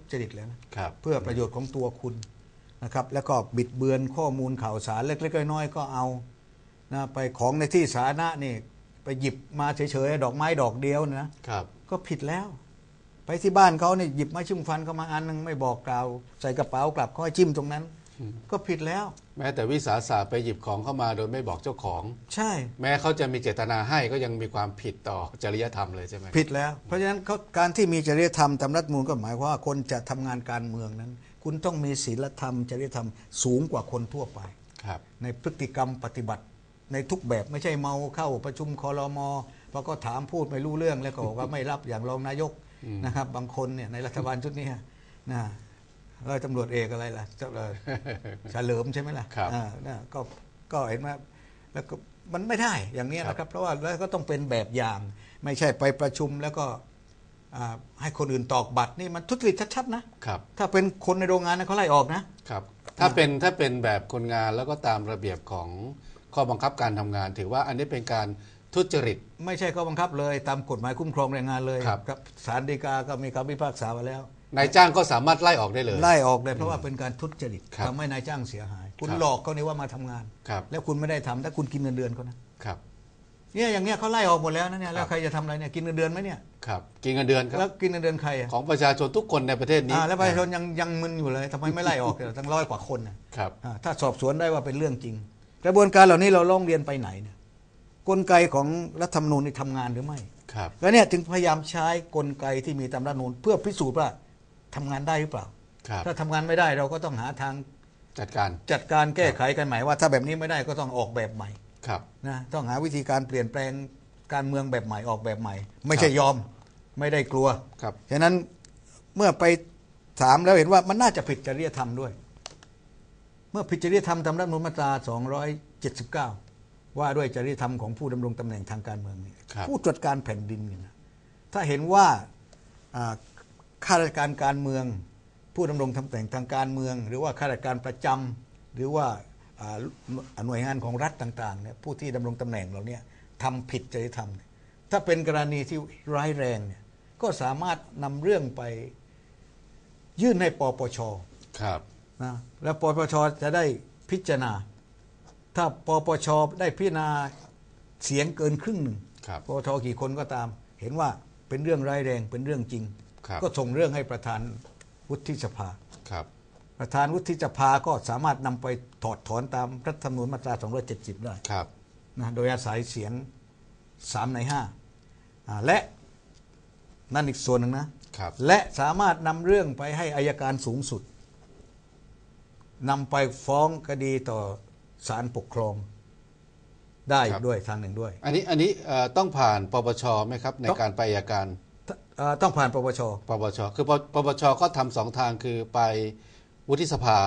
ทุจริตแล้วนะครับเพื่อประโยชน์ของตัวคุณนะครับแล้วก็บิดเบือนข้อมูลข่าวสารเล็กๆน้อยๆก็เอานะไปของในที่สาธารณะนี่ไปหยิบมาเฉยๆดอกไม้ดอกเดียวนะครับก็ผิดแล้ว ไปที่บ้านเขาเนี่ยหยิบไม้จิ้มฟันเข้ามาอันหนึงไม่บอกกล่าว ใส่กระเป๋ากลับเขาให้จิ้มตรงนั้น ก็ผิดแล้ว แม้แต่วิสาสะไปหยิบของเข้ามาโดยไม่บอกเจ้าของ ใช่ แม้เขาจะมีเจตนาให้ก็ยังมีความผิดต่อจริยธรรมเลยใช่ไหมผิดแล้ว เพราะฉะนั้นเขาการที่มีจริยธรรมตามรัฐธรรมนูลก็หมายความว่าคนจะทำงานการเมืองนั้น คุณต้องมีศีลธรรม จริยธรรมสูงกว่าคนทั่วไปครับ ในพฤติกรรมปฏิบัติในทุกแบบไม่ใช่เมาเข้าประชุมคอรมอพอก็ถามพูดไม่รู้เรื่องแล้วก็บอกว่าไม่รับอย่างรองนายกนะครับ บางคนเนี่ยในรัฐบาลชุดนี้นะ ร้อยตำรวจเอกอะไรล่ะเจ้าเอ่อเฉลิมใช่ไหมล่ะครับอ่านะก็ก็เห็นไหมแล้วก็มันไม่ได้อย่างนี้นะครับ เพราะว่าแล้วก็ต้องเป็นแบบอย่าง ไม่ใช่ไปประชุมแล้วก็อ่าให้คนอื่นตอกบัตรนี่มันทุจริตชัดๆนะครับถ้าเป็นคนในโรงงานนะเขาไล่ออกนะครับ ถ้าเป็นถ้าเป็นแบบคนงานแล้วก็ตามระเบียบของข้อบังคับการทำงาน ถือว่าอันนี้เป็นการทุจริต ไม่ใช่ข้อบังคับเลย ตามกฎหมายคุ้มครองแรงงานเลยครับศาลฎีกาก็มีคำพิพากษามาแล้ว นายจ้างก็สามารถไล่ออกได้เลย ไล่ออกเลยเพราะว่าเป็นการทุจริตครับทำให้นายจ้างเสียหาย คุณครับหลอกเขานี่ว่ามาทำงาน ครับ แล้วคุณไม่ได้ทำถ้าคุณกินเงินเดือนเขานะครับ เนี่ยอย่างเนี้ยเขาไล่ออกหมดแล้วนะเนี่ยแล้วใครจะทำอะไรเนี่ยกินเงินเดือนไหมเนี่ยครับกินเงินเดือนครับแล้วกินเงินเดือนใครอะของประชาชนทุกคนในประเทศนี้อ่าแล้วประชาชนยังยังมึนอยู่เลยทำไมไม่ไล่ออกเลยตั้งร้อยกว่าคนน่ะครับ อ่าถ้าสอบสวนได้ว่าเป็นเรื่องจริง กระบวนการเหล่านี้เราร้องเรียนไปไหนเนี่ยกลไกของรัฐธรรมนูญนี่ทำงานหรือไม่ครับ แล้วเนี่ยถึงพยายามใช้กลไกที่มีตามรัฐธรรมนูญเพื่อพิสูจน์ว่า ทำงานได้หรือเปล่าครับถ้าทำงานไม่ได้เราก็ต้องหาทางจัดการจัดการแก้ไขกันใหม่ว่า ถ้าแบบนี้ไม่ได้ก็ต้องออกแบบใหม่ครับนะต้องหาวิธีการเปลี่ยนแปลงการเมืองแบบใหม่ออกแบบใหม่ ไม่ใช่ยอมไม่ได้กลัวครับฉะนั้นเมื่อไปถามแล้วเห็นว่ามันน่าจะผิดจริยธรรมด้วย เมื่อผิดจริยธรรมตามรัฐธรรมนูญมาตรา 279 ว่าด้วยจริยธรรมของผู้ดำรงตำแหน่งทางการเมืองเนี่ยครับผู้ตรวจการแผ่นดินเนี่ยนะถ้าเห็นว่าอ่า ข้าราชการการเมือง ผู้ดำรงตำแหน่งทางการเมือง หรือว่าข้าราชการประจำหรือว่าอ่าหน่วยงานของรัฐต่างๆเนี่ยผู้ที่ดำรงตำแหน่งเหล่าเนี้ทำผิดจริยธรรมเนี่ยถ้าเป็นกรณีที่ร้ายแรงเนี่ยก็สามารถนำเรื่องไปยื่นให้ปปชครับนะแล้วปปชจะได้พิจารณา ถ้าปปชได้พิจารณาเสียงเกินครึ่งหนึ่งครับปปชกี่คนก็ตาม เห็นว่าเป็นเรื่องร้ายแรงเป็นเรื่องจริง ครับ ก็ส่งเรื่องให้ประธานวุฒิสภา ครับ ประธานวุฒิสภาก็สามารถนำไปถอดถอนตามรัฐธรรมนูญมาตรา 270 ได้ครับ นะโดยอาศัยเสียง 3 ใน5อ่าและนั่นอีกส่วนหนึ่งนะ ครับ และสามารถนำเรื่องไปให้อายการสูงสุดนำไปฟ้องคดีต่อศาลปกครองได้ครับ ด้วยทางหนึ่งด้วย อันนี้อันนี้เอ่อต้องผ่านปปชไหมครับ ในต้องการไปอัยการเอ่อ ต้องผ่านปปช ปปชคือปปปชก็ทำสองทางคือไปวุฒิสภา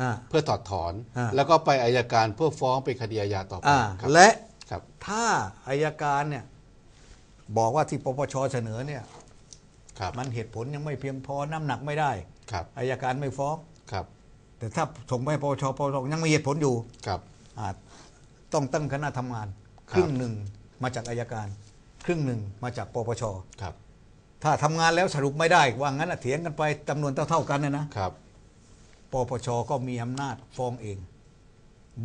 อ่าเพื่อถอดถอน อ่า แล้วก็ไปอายการเพื่อฟ้องเป็นคดีอาญาต่อไปอ่าครับและครับ ถ้าอายการเนี่ยบอกว่าที่ปปชเสนอเนี่ย ครับ มันเหตุผลยังไม่เพียงพอน้ำหนักไม่ได้ครับ อายการไม่ฟ้อง ครับ แต่ถ้าส่งไปให้ปปชปปชยังมีเหตุผลอยู่ครับ อาจต้องตั้งคณะทำงาน ครับครึ่งหนึ่งมาจากอายการ ครึ่งหนึ่งมาจากปปช ครับ ถ้าทำงานแล้วสรุปไม่ได้ ว่างั้นน่ะเถียงกันไปจำนวนเท่าๆกันนะนะครับ ปปชก็มีอำนาจฟ้องเอง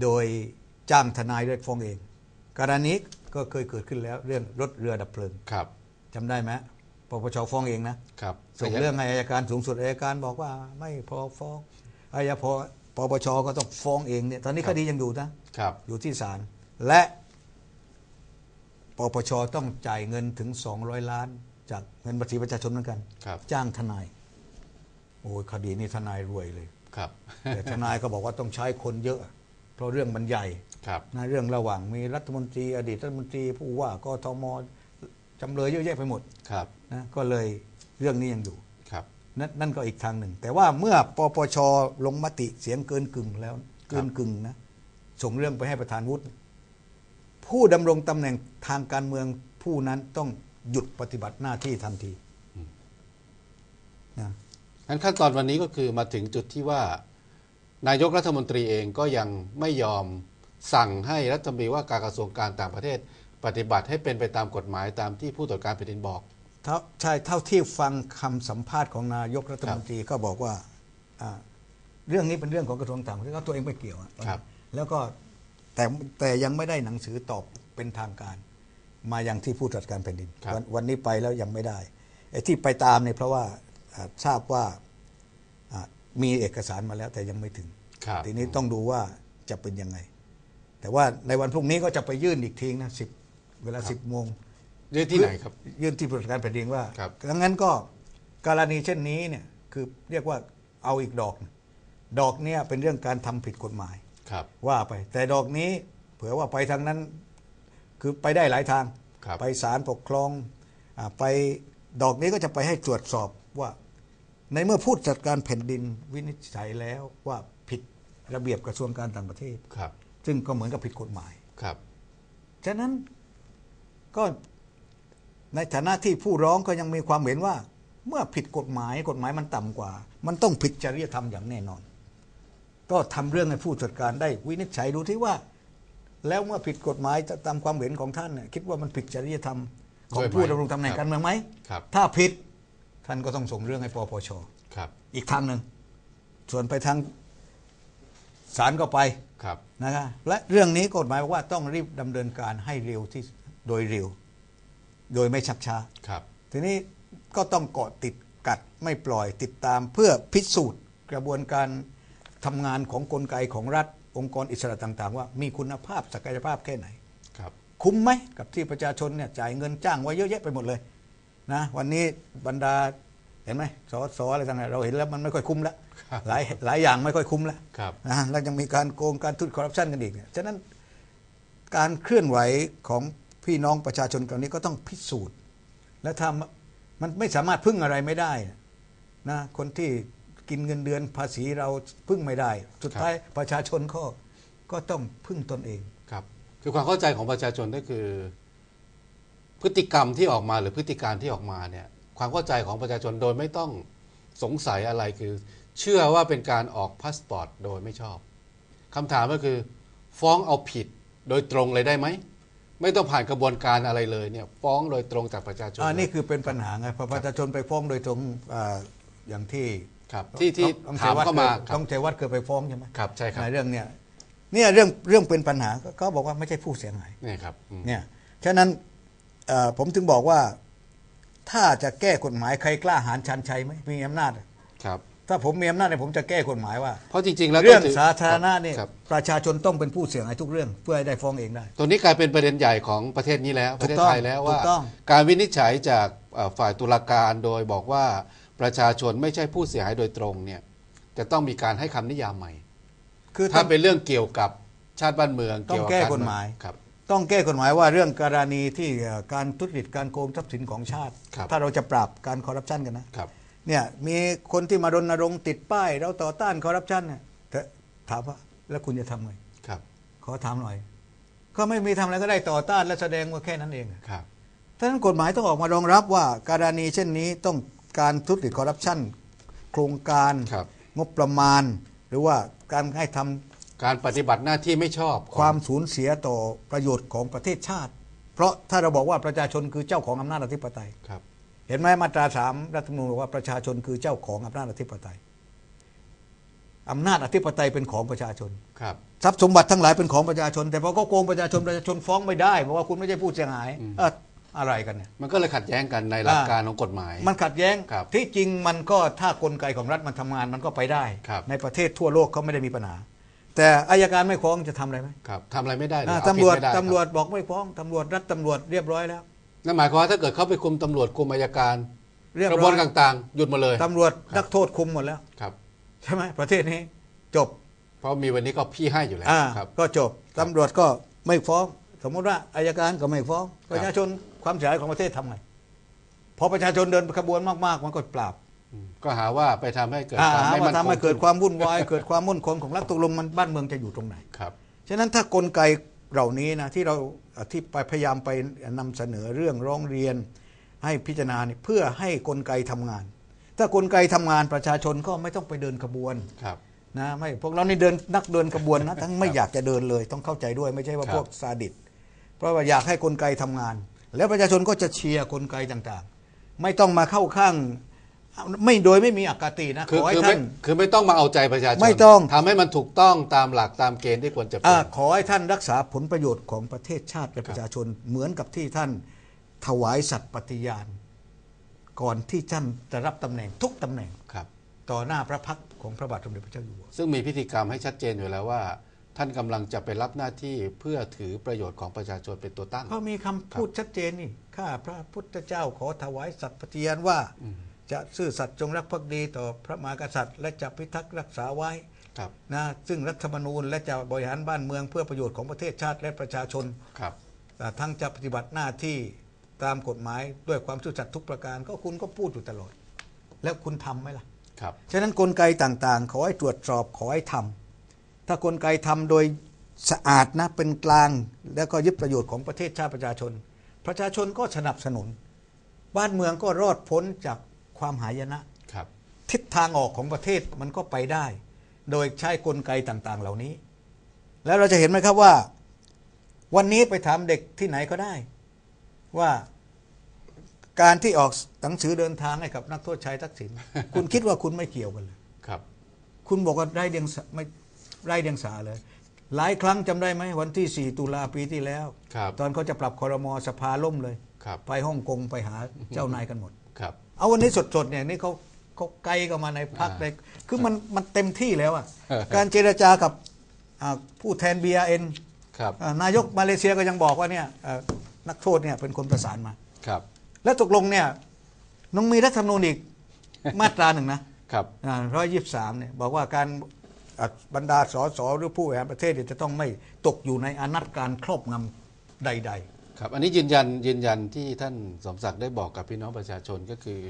โดยจ้างทนายด้วยฟ้องเองกรณีก็เคยเกิดขึ้นแล้วเรื่องรถเรือดับเพลิงครับ จำได้ไหมปปชฟ้องเองนะ ครับส่งเรื่องให้อายการสูงสุดอายการบอกว่าไม่พอฟ้องอายพอปปชก็ต้องฟ้องเองเนี่ยตอนนี้คดียังอยู่นะ ครับ อยู่ที่ศาลและปปชต้องจ่ายเงินถึง 200 ล้าน จากเงินภาษีประชาชนเหมือนกัน ครับจ้างทนาย โอ้ยคดีนี้ทนายรวยเลย ครับแต่ทนายก็บอกว่าต้องใช้คนเยอะ เพราะเรื่องมันใหญ่ครับนะเรื่องระหว่างมีรัฐมนตรี อดีตรัฐมนตรี ผู้ว่ากทมจำเลยเยอะแยะไปหมดครับนะก็เลยเรื่องนี้ยังอยู่ครับนนนั่นก็อีกทางหนึ่ง แต่ว่าเมื่อปปชลงมติเสียงเกินกึ่งแล้ว เกินกึ่งนะส่งเรื่องไปให้ประธานวุฒิผู้ดำรงตำแหน่งทางการเมืองผู้นั้นต้อง หยุดปฏิบัติหน้าที่ทันทีนะงั้นขั้นตอนวันนี้ก็คือมาถึงจุดที่ว่า นายกรัฐมนตรีเองก็ยังไม่ยอมสั่งให้รัฐมนตรีว่าการกระทรวงการต่างประเทศ ปฏิบัติให้เป็นไปตามกฎหมายตามที่ผู้ตรวจการแผ่นดินบอกเท่าใช่เท่าที่ฟังคำสัมภาษณ์ของนายกรัฐมนตรีก็บอกว่าอ่าเรื่องนี้เป็นเรื่องของกระทรวงต่างประเทศก็ตัวเองไม่เกี่ยวอะครับแล้วก็แต่แต่ยังไม่ได้หนังสือตอบเป็นทางการ มายังที่ผู้ตรวจการแผ่นดินครับวันวันนี้ไปแล้วยังไม่ได้ไอ้ที่ไปตามเนี่ยเพราะว่าอ่าทราบว่าอ่ามีเอกสารมาแล้วแต่ยังไม่ถึง ครับทีนี้ต้องดูว่าจะเป็นยังไง แต่ว่าในวันพรุ่งนี้ก็จะไปยื่นอีกทีนะสิบเวลาสิบโมง ยื่นที่ไหนครับ ยื่นที่ผู้ตรวจการแผ่นดินว่าครับ ดังนั้นก็กรณีเช่นนี้เนี่ยคือเรียกว่าเอาอีกดอกหนึ่งดอกเนี่ยเป็นเรื่องการทำผิดกฎหมาย ครับ ว่าไป แต่ดอกนี้เผื่อว่าไปทางนั้น คือไปได้หลายทางครับไปศาลปกครองอาไปดอกนี้ก็จะไปให้ตรวจสอบว่า ในเมื่อผู้จัดการแผ่นดินวินิจฉัยแล้วว่าผิดระเบียบกระทรวงการต่างประเทศครับ ซึ่งก็เหมือนกับผิดกฎหมายครับฉะนั้นก็ในฐานะที่ผู้ร้องก็ยังมีความเห็นว่า เมื่อผิดกฎหมายกฎหมายมันต่ำกว่า มันต้องผิดจริยธรรมอย่างแน่นอน ก็ทำเรื่องให้ผู้จัดการได้วินิจฉัยดูที่ว่า แล้วเมื่อผิดกฎหมายตามความเห็นของท่านเนี่ยคิดว่ามันผิดจริยธรรมของด้วยไหมผู้ดำรงตำแหน่งครับการเมืองไหมครับ ถ้าผิดท่านก็ต้องส่งเรื่องให้ปปชครับอีกทางหนึ่งส่วนไปทางศาลก็ไปครับนะครับและเรื่องนี้กฎหมายบอกว่าต้องรีบดำเนินการให้เร็วที่โดยเร็ว โดยไม่ชักช้าครับ ทีนี้ก็ต้องเกาะติดกัดไม่ปล่อยติดตามเพื่อพิสูจน์กระบวนการทำงานของกลไกของรัฐ องค์กรอิสระต่าง ๆ ว่ามีคุณภาพศักยภาพแค่ไหนครับคุ้มไหมกับที่ประชาชนเนี่ยจ่ายเงินจ้างไว้เยอะแยะไปหมดเลยนะวันนี้บรรดาเห็นไหมสอสออะไรต่างๆเราเห็นแล้วมันไม่ค่อยคุ้มแล้วครับหลายหลายอย่างไม่ค่อยคุ้มแล้วครับนะแล้วยังมีการโกงการทุจคอร์รัปชันกันอีกเนี่ยฉะนั้นการเคลื่อนไหวของพี่น้องประชาชนตอนนี้ก็ต้องพิสูจน์ และถ้ามันไม่สามารถพึ่งอะไรไม่ได้นะคนที่ กินเงินเดือนภาษีเราพึ่งไม่ได้ สุดท้ายประชาชนก็ก็ต้องพึ่งตนเองครับ คือความเข้าใจของประชาชนก็คือ พฤติกรรมที่ออกมาหรือพฤติการที่ออกมาเนี่ยความเข้าใจของประชาชนโดยไม่ต้องสงสัยอะไรคือ เชื่อว่าเป็นการออกพาสปอร์ตโดยไม่ชอบคำถามก็คือ ฟ้องเอาผิดโดยตรงเลยได้ไหมไม่ต้องผ่านกระบวนการอะไรเลยเนี่ยฟ้องโดยตรงจากประชาชนอ่าเลยนี่คือเป็นปัญหาไงพอประชาชนไปฟ้องโดยตรงอ่าอย่างที่ ครับที่ที่ต้องถามเข้ามาครัต้อบงเทวัดเคยไปฟ้องใช่ไหมครับใช่ครับในเรื่องเนี้ยเนี่ยเรื่องเรื่องเป็นปัญหาก็เขาบอกว่าไม่ใช่ผู้เสียหายนี่ครับอืมเนี่ยฉะนั้นเอ่อผมถึงบอกว่า ถ้าจะแก้กฎหมายใครกล้าหาญชันชัยไหมมีอำนาจครับถ้าผมมีอำนาจเนี่ยผมจะแก้กฎหมายว่า เพราะจริงๆแล้วเรื่องก็ถืสาธารณะเนี่ยครับประชาชนต้องเป็นผู้เสียหายทุกเรื่องเพื่อให้ได้ฟ้องเองได้ ตัวนี้กลายเป็นประเด็นใหญ่ของประเทศนี้แล้วถูประกเทศต้องไทยแล้วว่าถูกต้องการวินิจฉัยจากเอ่อฝ่ายตุลาการโดยบอกว่า ประชาชนไม่ใช่ผู้เสียหายโดยตรงเนี่ยจะต้องมีการให้คำนิยามใหม่ คือถ้าต้องเป็นเรื่องเกี่ยวกับชาติบ้านเมืองต้องเกี่ยวบแก้รกฎหมาย ครับ ต้องแก้กฎหมายว่าเรื่องกรณีที่เอ่อการทุจริตการโกงทรัพย์สินของชาติ ครับ ถ้าเราจะปราบการคอร์รัปชันกันนะ ครับ เนี่ยมีคนที่มารณรงค์ติดป้าย เราต่อต้านคอร์รัปชันเนี่ยแต่ถามว่าแล้วคุณจะทำไงครับขอถามหน่อย ก็ไม่มีทำอะไรก็ได้ต่อต้านและแสดงว่าแค่นั้นเองครับ ท่านั้นกฎหมายต้องออกมารองรับว่าการณีเช่นนี้ต้อง การทุจริตคอร์รัปชันโครงการครับ งบประมาณ หรือว่าการให้ทำการปฏิบัติหน้าที่ไม่ชอบของความสูญเสียต่อประโยชน์ของประเทศชาติ เพราะถ้าเราบอกว่าประชาชนคือเจ้าของอำนาจอธิปไตย ครับ เห็นไหมมาตราสามรัฐธรรมนูญบอกว่าประชาชนคือเจ้าของอำนาจอธิปไตยอำนาจอธิปไตยเป็นของประชาชน ครับ ทรัพย์สมบัติทั้งหลายเป็นของประชาชน แต่พอก็โกงประชาชนประชาชนฟ้องไม่ได้เพราะว่าคุณไม่ใช่ผู้เสียหายเอ่อ อะไรกันเนี่ยมันก็เลยขัดแย้งกันในหลักอ่าการของกฎหมาย มันขัดแย้งครับที่จริงมันก็ถ้ากลไกของรัฐมันทำงานมันก็ไปได้ครับในประเทศทั่วโลกเขาไม่ได้มีปัญหา แต่อายการไม่ฟ้องจะทำอะไรไหมครับทำอะไรไม่ได้เลยอ่าเอาผิดตำรวจไม่ได้คบตำรวจบอกไม่ฟ้องตำรวจรัฐตำรวจเรียบร้อยแล้วนั่นหมายความว่าถ้าเกิดเขาไปคุมตำรวจคุมอายการเรียบกระบร้วอนยการต่างๆหยุดหมาเลยตำรวจนักโทษคุมหมดแล้วครับใช่ไหมประเทศนี้จบ เพราะมีวันนี้ก็พี่ให้อยู่แล้วอ่าครับก็จบตำรวจก็ไม่ฟ้อง สมมติว่าอายการก็ไม่ฟ้องครับประชาชน ความเสียหายของประเทศทำไงพอประชาชนเดินขบวนมากๆมันก็ปราบอืมก็หาว่าไปทำให้เกิดอ่าความหาไม่ว่ามั่นคทำให้งเกิดความวุ่นวายเกิดความมุ่นคงของรัฐตกลงมันบ้านเมืองจะอยู่ตรงไหนครับฉะนั้นถ้ากลไกเหล่านี้นะที่เราที่ไปพยายามไปนำเสนอเรื่องร้องเรียน ให้พิจารณาเนี่ยเพื่อให้กลไกทำงาน ถ้ากลไกทำงานประชาชนก็ไม่ต้องไปเดินขบวนครับนะไม่พวกเรานี่เดินนักเดินขบวนนะทั้งไม่อยากจะเดินเลย ต้องเข้าใจด้วยไม่ใช่ว่าครับพวกซาดิสเพราะว่าอยากให้กลไกทำงาน แล้วประชาชนก็จะเชียร์กลไกต่างๆ ไม่ต้องมาเข้าข้าง ไม่โดยไม่มีอคตินะคือขอให้คือไม่ท่าน คือไม่ต้องมาเอาใจประชาชนไม่ต้อง ทำให้มันถูกต้องตามหลักตามเกณฑ์ที่ควรจะเป็อานขอให้ท่านรักษาผลประโยชน์ของประเทศชาติและประชาชนเหมือนกับที่ท่านถวายสัตย์ปฏิญาณ ก่อนที่ท่านจะรับตำแหน่งทุกตำแหน่ง ครับ ต่อหน้าพระพักตร์ของพระบาทสมเด็จพระเจ้าอยู่หัว ซึ่งมีพิธีกรรมให้ชัดเจนอยู่แล้วว่า ท่านกำลังจะไปรับหน้าที่เพื่อถือประโยชน์ของประชาชนเป็นตัวตั้งเพราะมีคำพูดชัดเจนนี่ข้าพระพุทธเจ้าขอถวายสัตย์ปฏิญาณว่า จะซื่อสัตย์จงรักภักดีต่อพระมหากษัตริย์ และจะพิทักษ์รักษาไว้ครับนะซึ่งรัฐธรรมนูญและจะบริหารบ้านเมืองเพื่อประโยชน์ของประเทศชาติและประชาชนครับแต่ทั้งจะปฏิบัติหน้าที่ตามกฎหมายด้วยความซื่อสัตย์ทุกประการก็คุณก็พูดอยู่ตลอด แล้วคุณทำไหมล่ะครับฉะนั้นกลไกต่างๆ ขอให้ตรวจสอบขอให้ทำ ถ้ากลไกทำโดยสะอาดนะเป็นกลาง แล้วก็ยึดประโยชน์ของประเทศชาติประชาชน ประชาชนก็สนับสนุน บ้านเมืองก็รอดพ้นจากความหายนะครับ ทิศทางออกของประเทศมันก็ไปได้ โดยใช้กลไกต่างๆ เหล่านี้ แล้วเราจะเห็นไหมครับว่า วันนี้ไปถามเด็กที่ไหนก็ได้ ว่าการที่ออกหนังสือเดินทางให้กับนักโทษชายทักษิณคุณคิดว่าคุณไม่เกี่ยวกันเลยครับ คุณบอกว่าไร้เดียงสาไม่ ไร้เดียงสาเลย หลายครั้งจำได้ไหมวันที่ 4 ตุลาปีที่แล้วครับตอนเขาจะปรับคอรมอสภาล่มเลยครับไปฮ่องกงไปหาเจ้านายกันหมดครับเอาวันนี้สดๆเนี่ยนี่เขาเขาไกลเข้ามาในพักอ่าในคือมันมันเต็มที่แล้วอะเออการเจรจากับอ่าผู้แทน BRN ครับอ่านายกมาเลเซียก็ยังบอกว่าเนี่ยเอ่อนักโทษเนี่ยเป็นคนประสานมาครับ แล้วตกลงเนี่ยน้องมีรัฐธรรมนูญอีกมาตราหนึ่งนะครับร้อยยี่สิบสามเนี่ยบอกว่าการอะ บรรดาสสหรือผู้บริหารประเทศจะต้องไม่ตกอยู่ในอนัตการครอบงำใด ๆ ครับ อันนี้ยืนยันยืนยันที่ท่านสมศักดิ์ได้บอกกับพี่น้องประชาชนก็คือ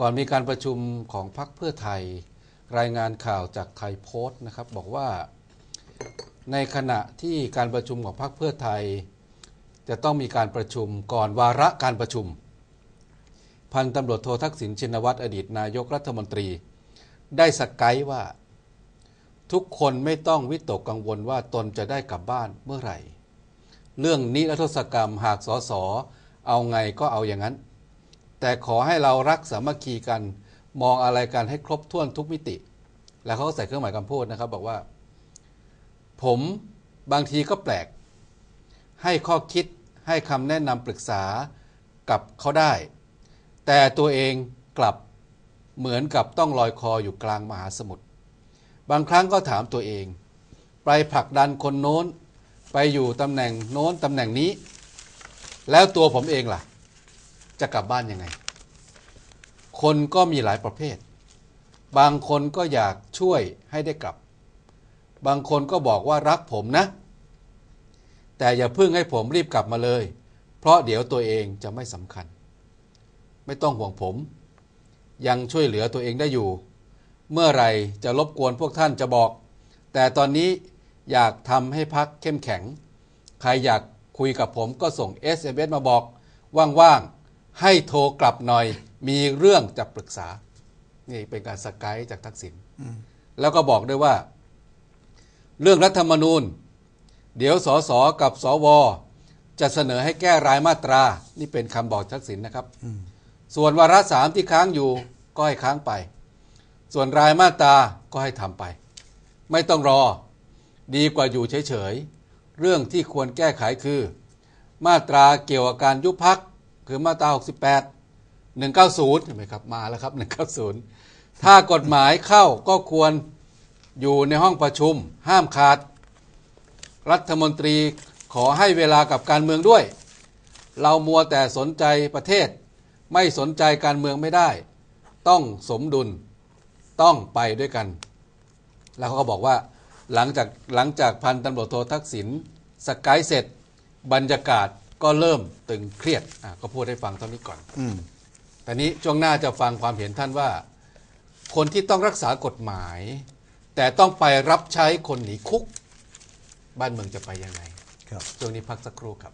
ก่อนมีการประชุมของพรรคเพื่อไทย รายงานข่าวจากไทยโพสต์นะครับ บอกว่าในขณะที่การประชุมของพรรคเพื่อไทย จะต้องมีการประชุมก่อนวาระการประชุม พันตำรวจโททักษิณชินวัตรอดีตนายกรัฐมนตรี ได้สกายว่า ทุกคนไม่ต้องวิตกกังวลว่าตนจะได้กลับบ้านเมื่อไหร่ เรื่องนิรโทษกรรมหากสอสอเอาไงก็เอาอย่างนั้น แต่ขอให้เรารักสามัคคีกัน มองอะไรกันให้ครบถ้วนทุกมิติ แล้วเขาใส่เครื่องหมายคำพูดนะครับ บอกว่า ผมบางทีก็แปลก ให้ข้อคิดให้คำแนะนำปรึกษากับเขาได้ แต่ตัวเองกลับเหมือนกับต้องลอยคออยู่กลางมหาสมุทร บางครั้งก็ถามตัวเอง ไปผลักดันคนโน้น ไปอยู่ตำแหน่งโน้นตำแหน่งนี้ แล้วตัวผมเองล่ะ จะกลับบ้านยังไง คนก็มีหลายประเภท บางคนก็อยากช่วยให้ได้กลับ บางคนก็บอกว่ารักผมนะ แต่อย่าเพิ่งให้ผมรีบกลับมาเลย เพราะเดี๋ยวตัวเองจะไม่สำคัญ ไม่ต้องห่วงผม ยังช่วยเหลือตัวเองได้อยู่ เมื่อไหรจะรบกวนพวกท่านจะบอก แต่ตอนนี้อยากทำให้พักเข้มแข็ง ใครอยากคุยกับผมก็ส่ง SMS มาบอก ว่างๆ ให้โทรกลับหน่อย มีเรื่องจะปรึกษา นี่เป็นการสกายจากทักษิณแล้วก็บอกด้วยว่า เรื่องรัฐธรรมนูญ เดี๋ยวสสกับสวจะเสนอให้แก้รายมาตรา นี่เป็นคำบอกทักษิณนะครับ ส่วนวาระสามที่ค้างอยู่ก็ให้ค้างไป ส่วนรายมาตราก็ให้ทำไป ไม่ต้องรอดีกว่าอยู่เฉยๆ เรื่องที่ควรแก้ไขคือ มาตราเกี่ยวกับการยุบพักคือมาตรา 68 190เห็นไหมครับมาแล้วครับ 190 ถ้ากฎหมายเข้าก็ควรอยู่ในห้องประชุม ห้ามขาด รัฐมนตรีขอให้เวลากับการเมืองด้วย เรามัวแต่สนใจประเทศ ไม่สนใจการเมืองไม่ได้ ต้องสมดุล ต้องไปด้วยกัน แล้วเขาก็บอกว่าหลังจากหลังจากพันตำรวจโททักษิณสกายเสร็จ บรรยากาศก็เริ่มตึงเครียดอะก็พูดให้ฟังเท่านี้ก่อนอืมแต่นี้ช่วงหน้าจะฟังความเห็นท่านว่า คนที่ต้องรักษากฎหมาย แต่ต้องไปรับใช้คนหนีคุก บ้านเมืองจะไปยังไง ครับช่วงนี้พักสักครู่ครับ